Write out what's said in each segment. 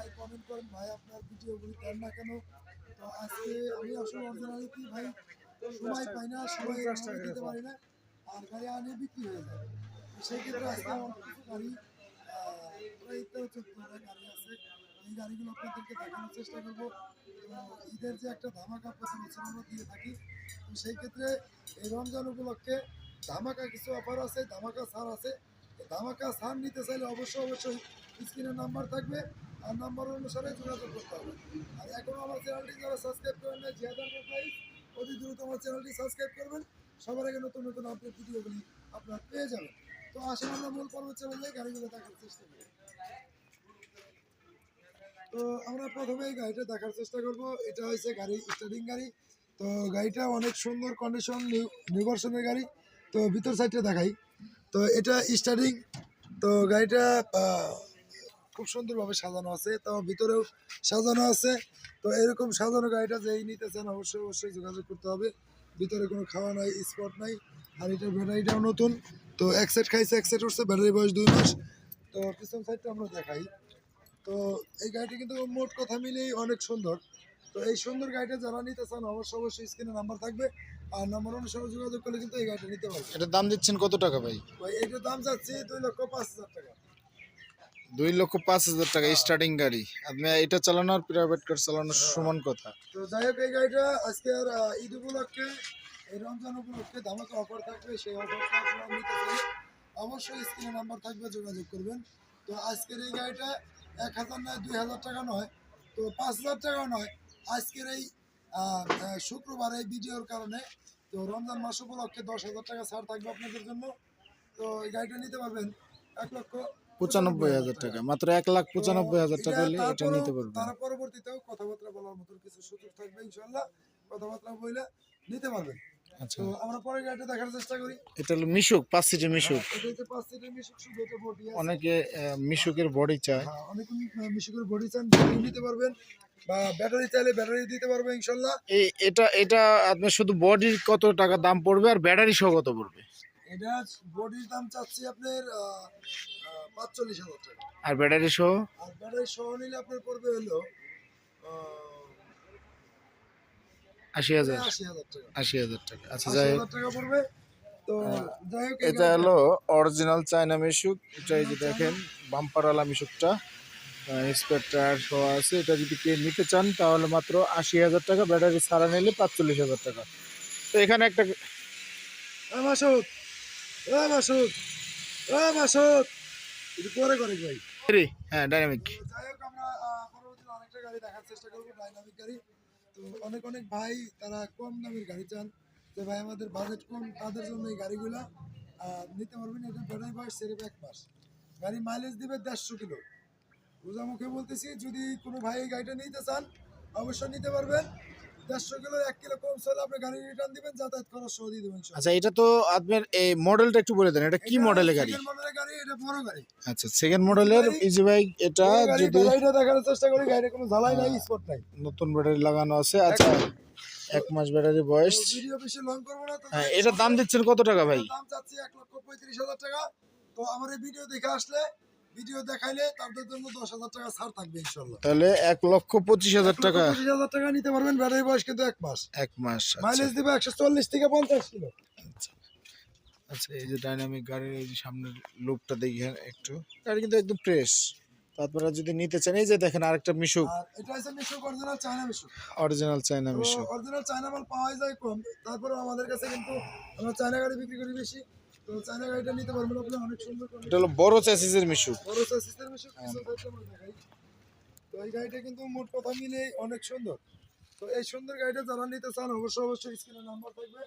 ভাই কমেন্ট করেন ভাই আপনার ভিডিওগুলি দেন না কেন? তো আজকে আমি আসলে অরিজিনালিটি ভাই? সময় পাই না সময় দিতে পারি না আর গাড়ি আনে বিক্রি হয়ে যায়। সেই ক্ষেত্রে আজকে আমার কিছু গাড়ি প্রায় তেরো চোদ্দটা গাড়ি আছে। এই গাড়িগুলো আপনাদেরকে দেখানোর চেষ্টা করব। ঈদের যে একটা ধামাকা প্রতি বছর আমরা দিয়ে থাকি তো সেই ক্ষেত্রে এই রমজান উপলক্ষে ধামাকা কিছু অফার আছে ধামাকা ছাড় আছে। ধামাকা ছাড় নিতে চাইলে অবশ্যই অবশ্যই স্ক্রিনের নাম্বার থাকবে, আর নাম্বার অনুসারে যোগাযোগ করতে হবে। আর এখনও আমার চ্যানেলটি যারা সাবস্ক্রাইব করেন না জিয়াদ প্রাইস অতি দ্রুত আমার চ্যানেলটি সাবস্ক্রাইব করবেন। সবার আগে নতুন নতুন আপডেট ভিডিওগুলি আপনারা পেয়ে যাবেন। তো আসেন আমরা মূল পর্ব চলে যাই গাড়িগুলো দেখার চেষ্টা করি। তো আমরা প্রথমে এই গাড়িটা দেখার চেষ্টা করব। এটা হচ্ছে গাড়ি স্টার্টিং গাড়ি। তো গাড়িটা অনেক সুন্দর কন্ডিশন নিউ ভার্সনের গাড়ি। তো ভিতর সাইডটা দেখাই। তো এটা স্টার্টিং তো গাড়িটা খুব সুন্দরভাবে সাজানো আছে। তো ভিতরেও সাজানো আছে। তো এরকম সাজানো গাড়িটা যেই নিতে চান অবশ্যই অবশ্যই যোগাযোগ করতে হবে। ভিতরে কোনো খাওয়া নাই স্পট নাই। আর এটার ব্যাটারিটাও নতুন। তো এক সেট খাইছে, এক সেট উঠছে, ব্যাটারি বয়স দুই মাস। তো পিছন সাইডটা আমরা দেখাই। তো এই গাড়িটা কিন্তু মোট কথা মিলেই অনেক সুন্দর। তো এই সুন্দর গাড়িটা যারা নিতে চান অবশ্যই অবশ্যই স্ক্রিনে নাম্বার থাকবে। আর নাম্বার অনুসারে যোগাযোগ করলে কিন্তু এই গাড়িটা নিতে পারবে এটার দাম দিচ্ছেন কত টাকা ভাই? ভাই এটার দাম যাচ্ছে দুই লক্ষ পাঁচ হাজার টাকা। দুই লক্ষ পাঁচ হাজার টাকা স্টার্টিং গাড়ি। আপনি এটা চালানো আর প্রাইভেট কার চালানোর সমান কথা। তো যাই হোক এই গাড়িটা আজকে আর ঈদ উপলক্ষে এই রমজান উপলক্ষে ধামাকা অফার থাকবে। সেই অফারটা আপনারা নিতে চাইলে অবশ্যই স্ক্রিনে নাম্বার থাকবে যোগাযোগ করবেন। তো আজকের এই গাড়িটা এক হাজার নয় দুই হাজার টাকা নয়। তো পাঁচ হাজার টাকা নয় আজকের এই শুক্রবার এই ভিডিওর কারণে তো রমজান মাস উপলক্ষে দশ হাজার টাকা ছাড় থাকবে আপনাদের জন্য। তো এই গাড়িটা নিতে পারবেন এক লক্ষ পঁচানব্বই হাজার টাকা মাত্র এক লাখ পঁচানব্বই হাজার টাকা হলে এটা নিতে পারবেন। তার পরবর্তীতেও কথাবার্তা বলার মতো কিছু সুযোগ থাকবে ইনশাল্লাহ কথাবার্তা বলে নিতে পারবেন। আচ্ছা। তো আমরা পরের গাড়িটা দেখার চেষ্টা করি। এটা হলো মিশুক পাঁচ সিটের মিশুক। এটা অনেকে মিশুকের বডি চায়। হ্যাঁ অনেক মিশুকের বডি চান নিতে পারবেন। বা ব্যাটারি চাইলে ব্যাটারি দিতে পারবে ইনশাল্লাহ। এই এটা এটা আপনার শুধু বডির কত টাকা দাম পড়বে আর ব্যাটারি সহ কত পড়বে? এটা বডির দাম চাচ্ছি আপনার পাঁচচল্লিশ হাজার টাকা। আর ব্যাটারি সহ? আর ব্যাটারি সহ নিলে আপনার পড়বে হলো আশি হাজার। আশি হাজার টাকা। আচ্ছা যাই হোক। এটা হলো অরিজিনাল চায়না মিশুক এটা এই যে দেখেন বাম্পারওয়ালা মিশুকটা টায়ার সহ আছে। এটা যদি কে নিতে চান তাহলে মাত্র আশি হাজার টাকা। ব্যাটারি ছাড়া নিলে পাঁচচল্লিশ হাজার টাকা। তো এখানে একটা এ মাসুদ মাসুদ মাসুদ। একটু করে ভাই। হ্যাঁ ডাইনামিক যাই হোক আমরা পরবর্তীতে গাড়ি দেখার চেষ্টা করব ডাইনামিক গাড়ি। তো অনেক অনেক ভাই তারা কম দামের গাড়ি চান। যে ভাই আমাদের বাজেট কম তাদের জন্য এই গাড়িগুলা নিতে পারবেন। এটা ব্যাটারি বয়স সেরেবে এক মাস গাড়ি মাইলেজ দিবে দেড়শো কিলো। রোজা মুখে বলতেছি যদি কোনো ভাই এই গাড়িটা নিতে চান অবশ্যই নিতে পারবেন। দেড়শো কিলো এক কিলো কম চলে আপনি গাড়ি রিটার্ন দিবেন যাতায়াত খরচ সহ দিয়ে দেবেন আচ্ছা এটা তো আপনার এই মডেলটা একটু বলে দেন এটা কি মডেলের গাড়ি? গাড়ি এটা বড় গাড়ি। আচ্ছা সেকেন্ড মডেলের ইজি বাইক এটা যদি দেখানোর চেষ্টা করি কোনো ঝালাই নাই স্পট নাই। নতুন ব্যাটারি লাগানো আছে আচ্ছা এক মাস ব্যাটারি বয়স। ভিডিও বেশি লং করব না হ্যাঁ এটার দাম দিচ্ছেন কত টাকা ভাই? দাম চাচ্ছি এক লক্ষ পঁয়ত্রিশ হাজার টাকা। তো আমার এই ভিডিও দেখে আসলে ভিডিও দেখাইলে তাদের জন্য দশ হাজার টাকা ছাড় থাকবে ইনশাল্লাহ। তাহলে এক লক্ষ পঁচিশ হাজার টাকা। পঁচিশ হাজার টাকা নিতে পারবেন ব্যাটারি বয়স কিন্তু এক মাস। এক মাস আচ্ছা। মাইলেজ দিবে একশো চল্লিশ থেকে পঞ্চাশ কিলো। আচ্ছা। এই যে ডাইনামিক গাড়ির এই যে সামনের লুকটা দেখি একটু। গাড়ি কিন্তু একদম ফ্রেশ তারপরে যদি নিতে চান এই যে দেখেন আরেকটা মিশুক। এটা হচ্ছে Mishuk original China Mishuk. Original China Mishuk. Original China মাল পাওয়া যায় কম। তারপরে আমাদের কাছে কিন্তু আমরা চায়না গাড়ি বিক্রি করি বেশি। তো চায়না গাড়িটা নিতে পারবেন আপনি অনেক সুন্দর এটা হলো বড় চ্যাসিসের মিশুক। বড় সাইজের মিশুক পিছন সাইডটা আমরা দেখাই তো এই গাড়িটা কিন্তু মোট কথা মিলে অনেক সুন্দর। তো এই সুন্দর গাড়িটা যারা নিতে চান অবশ্যই অবশ্যই স্ক্রিনে নাম্বার থাকবে।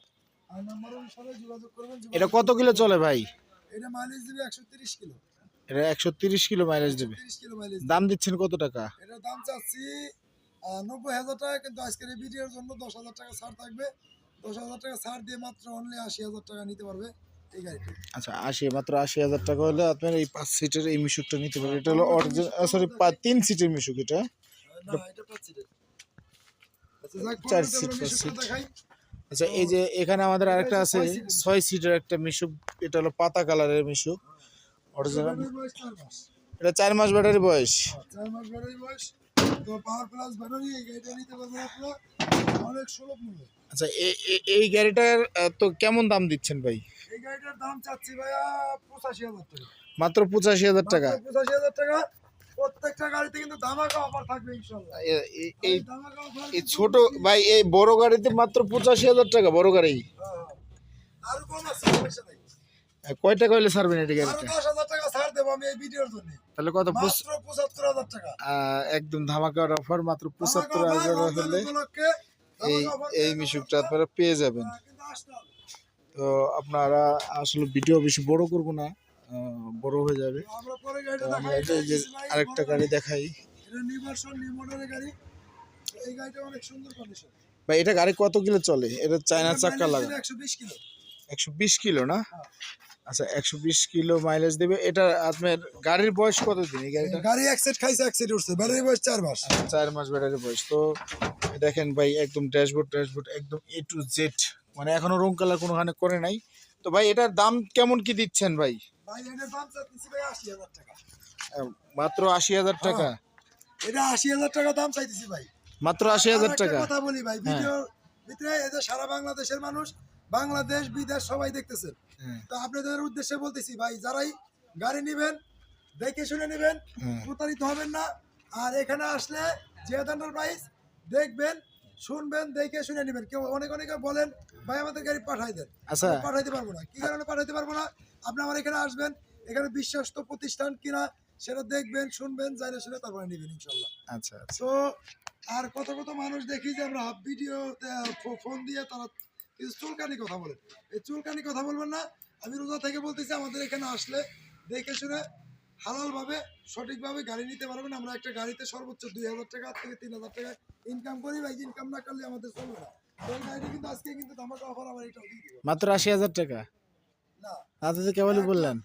আর নাম্বার অনুসারে যোগাযোগ করবেন এটা কত কিলো চলে ভাই? এটা মাইলেজ দিবে একশো তিরিশ কিলো। এটা একশো তিরিশ কিলো মাইলেজ দেবে। দাম দিচ্ছেন কত টাকা? এটার দাম চাচ্ছি নব্বই হাজার টাকা কিন্তু আজকের এই ভিডিওর জন্য দশ হাজার টাকা ছাড় থাকবে। দশ হাজার টাকা ছাড় দিয়ে মাত্র অনলি আশি হাজার টাকা নিতে পারবে। আচ্ছা আশি মাত্র আশি হাজার টাকা হলে আপনার এই পাঁচ সিটের এই মিশুকটা নিতে পারেন এটা হলো অরিজিনাল সরি তিন সিটের মিশুক এটা। আচ্ছা, চার সিট, পাঁচ সিট। আচ্ছা এই যে এখানে আমাদের আরেকটা আছে ছয় সিটের। একটা মিশুক এটা হলো পাতা কালারের মিশুক। অরিজিনাল এটা চার মাস ব্যাটারি বয়স। চার মাস ব্যাটারি বয়স। তো পাওয়ার প্লাস ব্যাটারি এই গাড়িটা নিতে পারবেন আপনারা। অনেক সুলভ মূল্যে। আচ্ছা এই গাড়িটার তো কেমন দাম দিচ্ছেন ভাই? এই গাড়িটার দাম চাচ্ছি ভাইয়া পঁচাশি হাজার টাকা। মাত্র পঁচাশি হাজার টাকা? পঁচাশি হাজার টাকা। প্রত্যেকটা গাড়িতে কিন্তু ধামাকা অফার থাকবে এই এই ছোট ভাই এই বড় গাড়িতে মাত্র পঁচাশি হাজার টাকা বড় গাড়ি। আরও কম আছে সমস্যা নাই। আহ, কয় টাকা হলে ছাড়বেন আরও গাড়িটা তাহলে কত? একদম ধামাকার অফার মাত্র পঁচাত্তর হাজার হলে এই এই মিশুকটা আপনারা পেয়ে যাবেন। হবে। তো আপনারা আসলে ভিডিও বেশি বড় করব না বড় হয়ে যাবে। এটা আরেকটা গাড়ি দেখাই। এটা ভাই এটা গাড়ি কত কিলো চলে? এটা চায়না চাক্কা লাগা। একশো বিশ কিলো। একশো বিশ কিলো না? হ্যাঁ। আচ্ছা একশো বিশ কিলো মাইলেজ দেবে। এটা আপনার গাড়ির বয়স কত দিন এই গাড়িটা? গাড়ি এক সেট খাইছে এক সেট উঠছে। ব্যাটারি বয়স চার মাস। চার মাস ব্যাটারি বয়স। তো দেখেন ভাই একদম ড্যাশবোর্ড ড্যাশবোর্ড একদম এ টু জেড মানে এখনও রং কালার কোনোখানে করে নাই। তো ভাই এটার দাম কেমন কি দিচ্ছেন ভাই? মাত্র আশি হাজার টাকা? এটা আশি হাজার টাকা দাম চাইতেছি ভাই। মাত্র আশি হাজার টাকা? কথা বলি ভাই ভিডিওর ভিতরে এদের সারা বাংলাদেশের মানুষ বাংলাদেশ বিদেশ সবাই দেখতেছেন। হ্যাঁ। তো আপনাদের উদ্দেশ্যে বলতেছি ভাই যারাই গাড়ি নেবেন দেখে শুনে নেবেন হ্যাঁ। প্রতারিত হবেন না। আর এখানে আসলে জিয়াদ এন্টারপ্রাইজ দেখবেন শুনবেন দেখে শুনে নেবেন। কেউ অনেক অনেকে বলেন ভাই আমাদের গাড়ি পাঠাই দেন। আচ্ছা। পাঠাইতে পারব না। কি কারণে পাঠাইতে পারব না? আপনি আমার এখানে আসবেন এখানে বিশ্বস্ত প্রতিষ্ঠান কিনা সেটা দেখবেন শুনবেন জানে শুনে তারপরে নেবেন ইনশাল্লাহ আচ্ছা আচ্ছা। তো আর কত কত মানুষ দেখি যে আমরা ভিডিও ফোন দিয়ে তারা কিছু চুলকানি কথা বলে এই চুলকানি কথা বলবেন না আমি রোজা থেকে বলতেছি আমাদের এখানে আসলে দেখে শুনে হালালভাবে সঠিকভাবে গাড়ি নিতে পারবেন। আমরা একটা গাড়িতে সর্বোচ্চ দুই হাজার টাকা থেকে তিন হাজার টাকা ইনকাম করি ভাই ইনকাম না করলে আমাদের চলবে না। তো গাড়িটা কিন্তু আজকে কিন্তু ধামাকা অফার আমার এটাও দিয়ে দিব মাত্র আশি হাজার টাকা? না। আপনি তো কেবলই বললেন?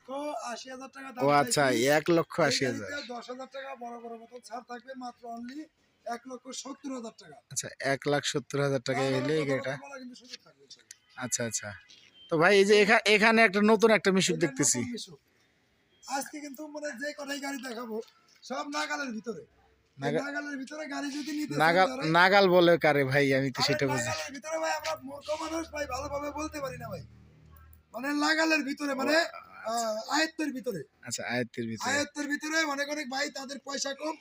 আশি হাজার টাকা ও আচ্ছা এক লক্ষ আশি হাজার। দশ হাজার টাকা বড় বড় মতন ছাড় থাকবে মাত্র অনলি এক লক্ষ সত্তর হাজার টাকা। আচ্ছা এক লাখ সত্তর হাজার টাকা হলে এই গাড়িটা কথা বলা কিন্তু সুযোগ থাকবে ইনশাল্লাহ। আচ্ছা আচ্ছা। তো ভাই এই যে এখানে একটা নতুন একটা মিশুক দেখতেছি। আজকে কিন্তু মানে যে কটাই গাড়ি দেখাবো সব নাগালের ভিতরে। নাগালের ভিতরে গাড়ি যদি নিতে নাগাল নাগাল বলে কারে ভাই আমি তো সেটা বুঝি। ভিতরে ভাই আমরা মূর্খ মানুষ ভাই ভালোভাবে বলতে পারি না ভাই। মানে নাগালের ভিতরে মানে আয়ত্তের ভিতরে। আচ্ছা আয়ত্তের ভিতরে। আয়ত্তের ভিতরে অনেক অনেক ভাই তাদের পয়সা কম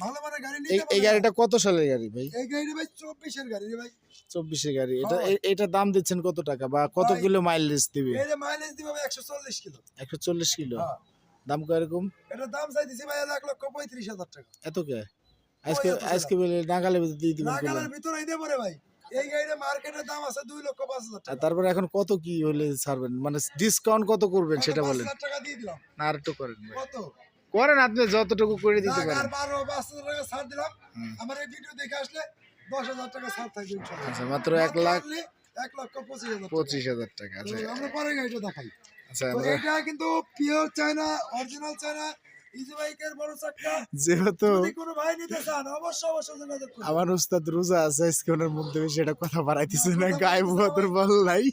ভালো মানে গাড়ি এই নিতে এই গাড়িটা কত সালের গাড়ি ভাই? এই গাড়িটা ভাই চব্বিশের গাড়ি রে ভাই। চব্বিশের গাড়ি। এটা হ্যাঁ। এ- এটার দাম দিচ্ছেন কত টাকা বা কত কিলো মাইলেজ দিবে? এর মাইলেজ দিবে ভাই একশো চল্লিশ কিলো। একশো চল্লিশ কিলো? হ্যাঁ। দাম কীরকম? এটার দাম চাইতেছি ভাই এক লক্ষ পঁয়ত্রিশ হাজার টাকা। এত কে? আজকে আজকে বলে নাগালের ভিতরে দিয়ে দিবেন নাগালের দেবো রে ভাই। এই গাড়িটা মার্কেটের দাম আছে দুই লক্ষ পাঁচ হাজার আর টাকা। তারপরে এখন কত কি হলে ছাড়বেন? মানে ডিসকাউন্ট কত করবেন সেটা বলেন। হাজার টাকা দিয়ে দিলাম। না আর একটু করেন কত? করেন আপনি যতটুকু করে দিতে পারেন। বারো পাঁচ হাজার টাকা ছাড় দিলাম। আমার এই ভিডিও দেখে আসলে দশ হাজার টাকা ছাড় থাকবে আচ্ছা মাত্র এক লাখ এক লক্ষ পঁচিশ হাজার টাকা। পঁচিশ হাজার টাকা আচ্ছা। আমরা পরে গাড়িটা দেখাই। আচ্ছা এটা কিন্তু pure China original China easy বাইকের বড় চাক্কা যেহেতু কোনো ভাই অবশ্যই অবশ্যই যোগাযোগ আমার উস্তাদ রোজা আছে আজকে ওনার মুখ থেকে সেটা কথা বাড়াইতেছে না গায়ে বদর বল নাই।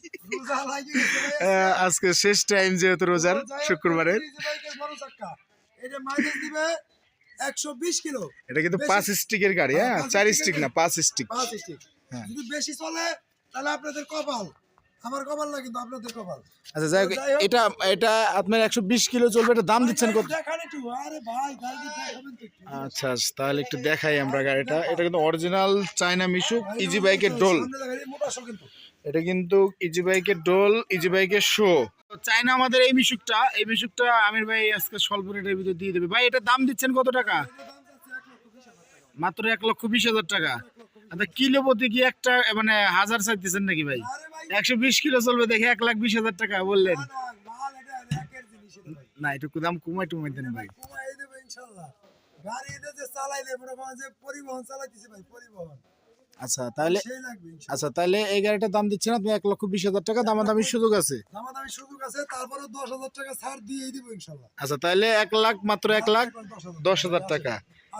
আজকে শেষ টাইম যেহেতু রোজার শুক্রবারের। এটা মাইলেজ দিবে একশো বিশ কিলো। এটা কিন্তু বেশি- পাঁচ স্টিকের গাড়ি হ্যাঁ হ্যাঁ, পাঁচ চার stick-এর স্টিক না গাড়ি। পাঁচ স্টিক। পাঁচ স্টিক। হ্যাঁ। যদি বেশি চলে তাহলে আপনাদের কপাল। আমার কপাল না কিন্তু আপনাদের কপাল। আচ্ছা যাই। এটা এটা আপনার একশো বিশ কিলো চলবে এটা দাম দিচ্ছেন কত? দেখান একটু। আরে ভাই গাড়ি দেখাবেন তো আচ্ছা আচ্ছা, তাহলে একটু দেখাই আমরা গাড়িটা। এটা কিন্তু অরিজিনাল চায়না মিশুক ইজি বাইকের ডোল এটা কিন্তু ইজি বাইকের ডোল ইজি বাইকের শো চায়না আমাদের এই মিশুকটা এই মিশুকটা আমির ভাই আজকে স্বল্প রেটের ভিতরে দিয়ে দেবে। ভাই এটা দাম দিচ্ছেন কত টাকা? মাত্র এক লক্ষ বিশ হাজার টাকা। আচ্ছা কিলো প্রতি কি একটা মানে হাজার চাইতেছেন নাকি ভাই? একশো বিশ কিলো চলবে দেখে এক লাখ বিশ হাজার টাকা বললেন। না, একটু দাম কমাই টুমাই দেন ভাই। গাড়ি যে পরিবহন চালাইতেছে ভাই পরিবহন। আচ্ছা তাহলে। আচ্ছা তাহলে এই গাড়িটার দাম দিচ্ছেন আপনি এক লক্ষ বিশ হাজার টাকা দামাদামির সুযোগ আছে? দামাদামি সুযোগ আছে তারপরে দশ হাজার টাকা ছাড় দিয়ে দিব ইনশাল্লাহ। আচ্ছা তাহলে এক লাখ মাত্র এক লাখ দশ হাজার টাকা। না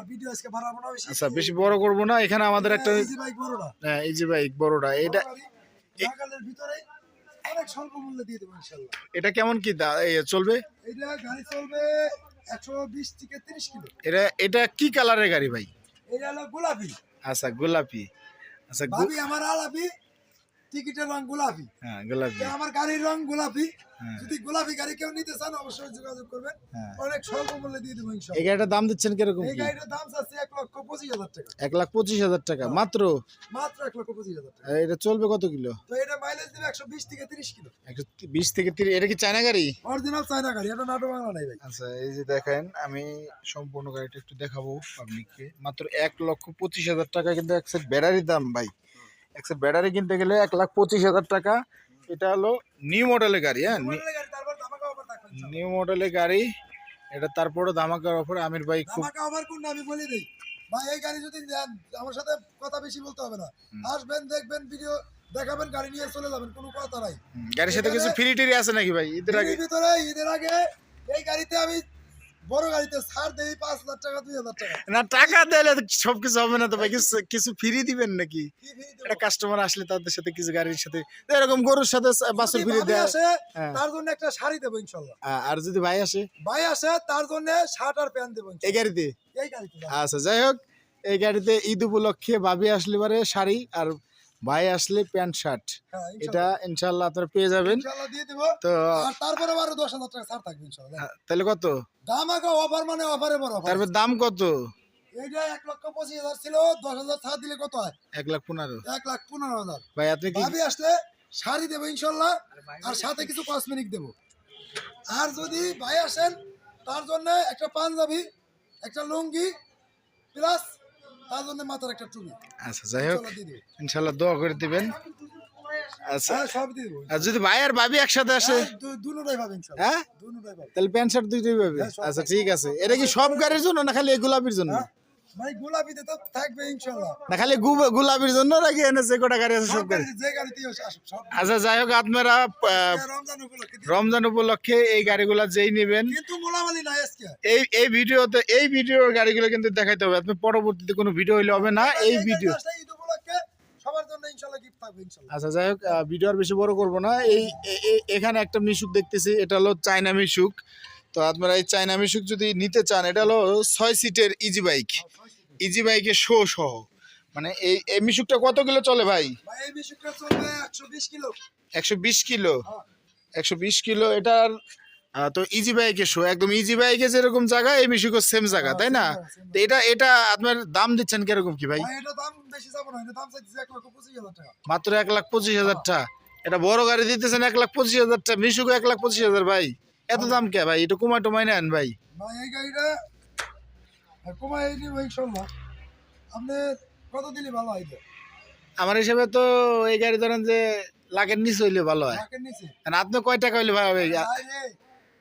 আচ্ছা বেশি বড় করব না এখানে আমাদের একটা হ্যাঁ, এই যে বাইক বড়টা এটা অনেক স্বল্প মূল্যে দিয়ে দেবো ইনশাল্লাহ। এটা কেমন কি চলবে? গাড়ি চলবে একশো বিশ থেকে তিরিশ কিলো। এটা এটা কি কালারের গাড়ি ভাই? এটা হলো গোলাপি। আচ্ছা গোলাপি। আচ্ছা আমার আলাপি। টিকিটের রং গোলাপি। হ্যাঁ গোলাপি। আমার গাড়ির রং গোলাপি। হ্যাঁ। যদি গোলাপি গাড়ি কেউ নিতে চান অবশ্যই যোগাযোগ করবেন। হ্যাঁ। অনেক স্বল্প মূল্যে দিয়ে দেবো এই গাড়িটার দাম দিচ্ছেন কীরকম এই গাড়িটার দাম চাচ্ছে এক লক্ষ পঁচিশ হাজার টাকা। এক লাখ পঁচিশ হাজার টাকা। মাত্র? মাত্র এক লক্ষ পঁচিশ হাজার টাকা। এটা চলবে কত কিলো? তো এটা মাইলেজ দিবে একশো বিশ থেকে তিরিশ কিলো। একশো বিশ থেকে তিরিশ। এটা কি চায়না গাড়ি? অরিজিনাল চায়না গাড়ি। এটা নাটো বাংলা নাই ভাই। আচ্ছা এই যে দেখেন আমি সম্পূর্ণ গাড়িটা একটু দেখাবো পাবলিককে মাত্র এক লক্ষ পঁচিশ হাজার টাকা কিন্তু এক সেট ব্যাটারির দাম ভাই। এক ব্যাটারি কিনতে গেলে এক লাখ পঁচিশ হাজার টাকা। এটা হলো নিউ মডেলের গাড়ি হ্যাঁ। নিউ মডেলের গাড়ি এটা তারপরে ধামাকার অফার আমির ভাই খুব অফার কোন আমি বলে দিই? ভাই এই গাড়ি যদি নেন আমার সাথে কথা বেশি বলতে হবে না। আসবেন দেখবেন ভিডিও দেখাবেন গাড়ি নিয়ে চলে যাবেন কোনো কথা নাই। গাড়ির সাথে কিছু ফ্রি টিরি আছে নাকি ভাই? ঈদের আগে? ভিতরে ঈদের আগে এই গাড়িতে আমি বড় গাড়িতে ছাড় দেই পাঁচ হাজার টাকা দুই হাজার টাকা। না টাকা দিলে তো সবকিছু হবে না তো ভাই কিছু কিছু ফ্রি দিবেন নাকি? কাস্টমার আসলে তাদের সাথে কিছু গাড়ির সাথে এরকম গরুর সাথে বাসের যদি ফ্রি দেয় আসে হ্যাঁ। তার জন্য একটা শাড়ি দেবো ইনশাল্লাহ। আ- আর যদি ভাই আসে? ভাই আসে তার জন্য শার্ট আর প্যান্ট দেবো এই গাড়িতে? এই গাড়িতে আচ্ছা যাই হোক এই গাড়িতে ঈদ উপলক্ষে ভাবি আসলে পারে শাড়ি আর ভাই আসলে প্যান্ট শার্ট। হ্যাঁ এটা ইনশাল্লাহ আপনারা পেয়ে যাবেন। ইনশাল্লাহ দিয়ে দেবো। তো আর তারপরে আরও দশ হাজার টাকা ছাড় থাকবে ইনশাল্লাহ তাহলে কত? দাম আগে অফার মানে অফারে বড় অফার তারপর দাম কত? এইটা এক লক্ষ পঁচিশ হাজার ছিল দশ হাজার ছাড় দিলে কত হয়? এক লাখ পনেরো। এক লাখ পনেরো হাজার। ভাই আপনি কি ভাবি আসলে শাড়ি দেবো ইনশাল্লাহ আর সাথে কিছু কসমেটিক দেবো। আর যদি ভাই আসেন তার জন্য একটা পাঞ্জাবি একটা লুঙ্গি প্লাস তার জন্য মাথার একটা টুপি। আচ্ছা যাই হোক ইনশাল্লাহ দিয়ে করে দিবেন। আচ্ছা হ্যাঁ সব দিয়ে দেবো। আর যদি ভাই আর ভাবি একসাথে আসে? হ্যাঁ, দুটোটাই হ্যাঁ? দুটোটাই তাহলে প্যান্ট শার্ট দুইটাই পাবে আচ্ছা ঠিক আছে। এটা কি সব গাড়ির জন্য না খালি এই গোলাপির জন্য? ভাই গোলাপিতে তো থাকবে ইনশাল্লাহ। না খালি গোলাপির জন্য নাকি এনে যে কটা গাড়ি আছে সব গাড়ি? যে গাড়িতেই আসুক সব। আচ্ছা যাই হোক আপনারা রমজান উপলক্ষে রমজান উপলক্ষে এই গাড়িগুলা যেই নেবেন কিন্তু মোলামালি নাই আজকে। এই এই ভিডিওতে এই ভিডিওর গাড়িগুলো কিন্তু দেখাইতে হবে। আপনি পরবর্তীতে কোনো ভিডিও হইলে হবে না এই ভিডিও। আচ্ছা যাই হোক ভিডিও আর বেশি বড় করব না। এই এখানে একটা মিশুক দেখতেছি এটা হলো চায়না মিশুক। তো আপনারা এই চায়না মিশুক যদি নিতে চান এটা হলো ছয় সিটের ইজি বাইক ইজি বাইকের শো সহ। মানে এই এই মিশুকটা কত কিলো চলে ভাই? একশো বিশ কিলো। একশো বিশ কিলো? হ্যাঁ। এটার তো ইজি বাইকের শো একদম ইজি বাইকে যেরকম জায়গা এই মিশুকের সেম জায়গা তাই না? তো এটা এটা আপনার দাম দিচ্ছেন কীরকম কি ভাই? ভাই এটা দাম বেশি যাব না এটা দাম চাইতেছে এক লক্ষ পঁচিশ হাজার টাকা। মাত্র এক লাখ পঁচিশ হাজার টাকা। এটা বড় গাড়ি দিতেছেন এক লাখ পঁচিশ হাজার টাকা মিশুকে এক লাখ পঁচিশ হাজার ভাই। এত দাম কে ভাই? এটা কুমার টুমাই নেন ভাই। ভাই এই গাড়িটা কমাই নিব ইনশাল্লাহ আপনি কত দিলে ভালো হয় আমার হিসাবে তো এই গাড়ি ধরেন যে লাখের নিচে হইলে ভালো হয়। লাখের নিচে? আপনি কয় টাকা হইলে হবে?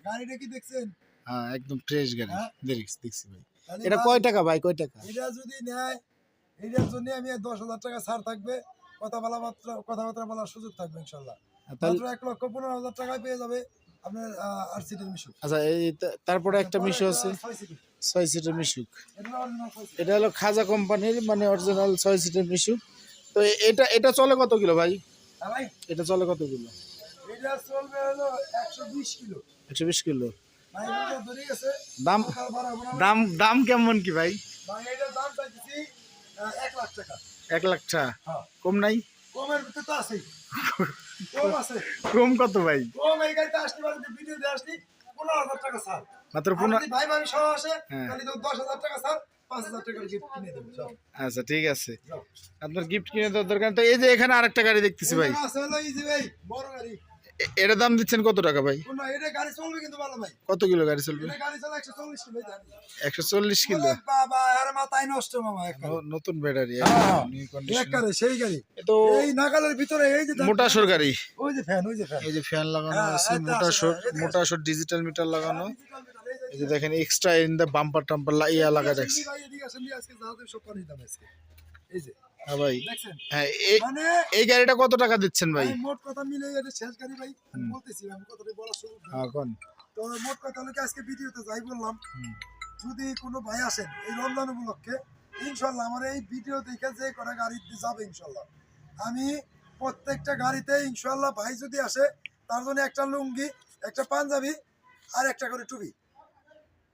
গাড়িটা কি দেখছেন? হ্যাঁ একদম ফ্রেশ গাড়ি। হ্যাঁ? দেখছি দেখছি ভাই। এটা কয় টাকা ভাই? কয় টাকা? এটা যদি নেয় এটার জন্য আমি দশ হাজার টাকা ছাড় থাকবে। কথা বলা মাত্র কথাবার্তা বলার সুযোগ থাকবে ইনশাল্লাহ। মাত্র এক লক্ষ পনেরো হাজার টাকায় পেয়ে যাবে। আপনার আর সিটের মিশুক। আচ্ছা এই তারপরে একটা মিশু আছে। ছয় সিটের। মিশুক। এটা হলো খাজা কোম্পানির মানে অরিজিনাল ছয় সিটের মিশুক। তো এটা এটা চলে কত কিলো ভাই? হ্যাঁ এটা চলে কত কিলো? এটা চলবে হলো একশো বিশ কিলো। একশো বিশ কিলো। দাম। দাম দাম কেমন কি ভাই? এক লাখ টাকা। এক লাখ টাকা। হ্যাঁ। কম নাই? কমের ভিতরে তো আছেই। কম কত ভাই? কম এই গাড়িতে আসতে পারে পনেরো হাজার টাকা স্যার মাত্র পনেরো ভাই ভাই সহ আসে হ্যাঁ। তাহলে তো দশ হাজার টাকা যাও আচ্ছা ঠিক আছে। আপনার গিফট কিনে দেওয়ার দরকার তো এই যে এখানে আরেকটা গাড়ি দেখতেছি ভাই বড় গাড়ি। এ- এটার দাম দিচ্ছেন কত টাকা ভাই? এটা কত কিলো গাড়ি চলবে? এটা একশো চল্লিশ কিলো নতুন ব্যাটারি হ্যাঁ, একবারে সেই গাড়ি। তো এই নাগালের ভিতরে এই যে মোটা সর গাড়ি। ওই যে ফ্যান ওই যে ফ্যান এই যে ফ্যান লাগানো হ্যাঁ, আছে মোটা সর মোটা সর ডিজিটাল মিটার লাগানো। এই যে দেখেন এক্সট্রা ইন দা বাম্পার টাম্পার ইয়া লাগা আজকে। এই যে হ্যাঁ ভাই। হ্যাঁ এই মানে গাড়িটা কত টাকা দিচ্ছেন ভাই? আমি মোট কথা মিলে এটা শেষ গাড়ি ভাই আমি বলতেছি আমি কথাটা বলার সুযোগ এখন তো মোট কথা হলো আজকে ভিডিওতে যাই বললাম যদি কোনো ভাই আসেন এই রমজান উপলক্ষে ইনশাল্লাহ আমার এই ভিডিও দেখে যে কটা গাড়ি যাবে ইনশাল্লাহ। আমি প্রত্যেকটা গাড়িতে ইনশাল্লাহ ভাই যদি আসে তার জন্য একটা লুঙ্গি একটা পাঞ্জাবি আর একটা করে টুপি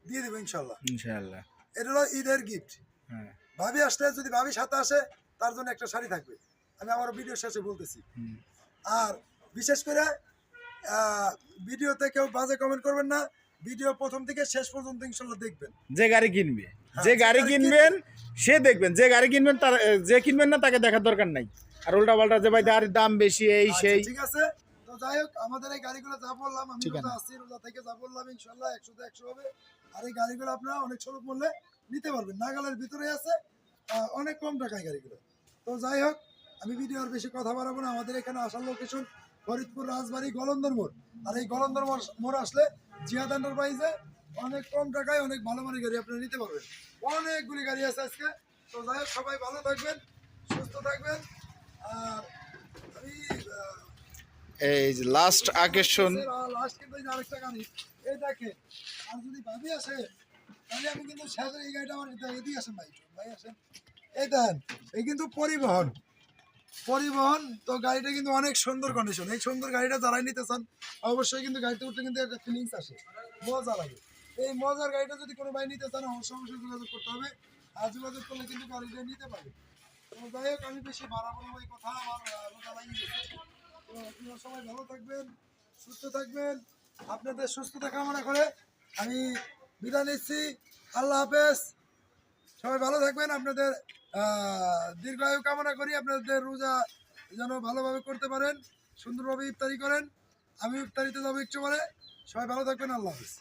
দিয়ে দেবো ইনশাল্লাহ। ইনশাআল্লাহ এটা হলো ঈদের গিফট হ্যাঁ। ভাবি আসলে যদি ভাবি সাথে আসে তার জন্য একটা শাড়ি থাকবে। আমি আমার ভিডিও শেষে বলতেছি। আর বিশেষ করে ভিডিওতে কেউ বাজে কমেন্ট করবেন না। ভিডিও প্রথম থেকে শেষ পর্যন্ত ইনশাল্লাহ দেখবেন। যে গাড়ি কিনবে হ্যাঁ, যে গাড়ি কিনবেন সে দেখবেন। যে গাড়ি কিনবেন তার যে কিনবেন না তাকে দেখার দরকার নাই। আর উল্টা পাল্টা যে ভাই গাড়ির দাম বেশি এই আচ্ছা, সেই। ঠিক আছে। তো যাই হোক আমাদের এই গাড়িগুলো যা বললাম আমি। রোজা আসছি রোজা থেকে যা বললাম ইনশাল্লাহ একশো তো একশো হবে। আর এই গাড়িগুলো আপনারা অনেক স্বল্প মূল্যে নিতে পারবেন। নাগালের ভিতরে আছে। অনেক কম টাকায় গাড়িগুলো। তো যাই হোক আমি ভিডিও আর বেশি কথা বাড়াবো না। আমাদের এখানে আসার লোকেশন ফরিদপুর রাজবাড়ি গলন্দর মোড়। আর এই গলন্দর মোড়- আসলে জিয়াদ এন্টারপ্রাইজে অনেক কম টাকায় অনেক ভালো মানের গাড়ি আপনারা নিতে পারবেন। অনেকগুলি গাড়ি আছে আজকে। তো যাই হোক সবাই ভালো থাকবেন সুস্থ থাকবেন। আর আমি এই যে লাস্ট আকর্ষণ লাস্ট কিন্তু আরেকটা গাড়ি এই দেখে আর যদি ভাবি আসে তাহলে আমি কিন্তু শেষে এই গাড়িটা আমার এদিকে আসেন ভাই। ভাই আসেন। দেন, এই কিন্তু পরিবহন। পরিবহন, তো গাড়িটা কিন্তু অনেক সুন্দর কন্ডিশন এই সুন্দর গাড়িটা যারাই নিতে চান, অবশ্যই কিন্তু গাড়িতে উঠতে কিন্তু একটা ফিলিংস আসে। মজা লাগে। এই মজার গাড়িটা যদি কোনো ভাই নিতে চান, অবশ্যই অবশ্যই যোগাযোগ করতে হবে। আর যোগাযোগ করলে কিন্তু গাড়িটা নিতে পারবে তো যাই হোক, আমি বেশি বাড়াবো এই কথা, আমার রোজা তো আপনারা সবাই ভালো থাকবেন, সুস্থ থাকবেন। আপনাদের সুস্থতা কামনা করে আমি বিদায় নিচ্ছি। আল্লাহ হাফেজ। সবাই ভালো থাকবেন। আপনাদের দীর্ঘায়ু কামনা করি আপনাদের রোজা যেন ভালোভাবে করতে পারেন, সুন্দরভাবে ইফতারি করেন। আমি ইফতারিতে যাব ইচ্ছু করে সবাই ভালো থাকবেন, আল্লাহ হাফেজ।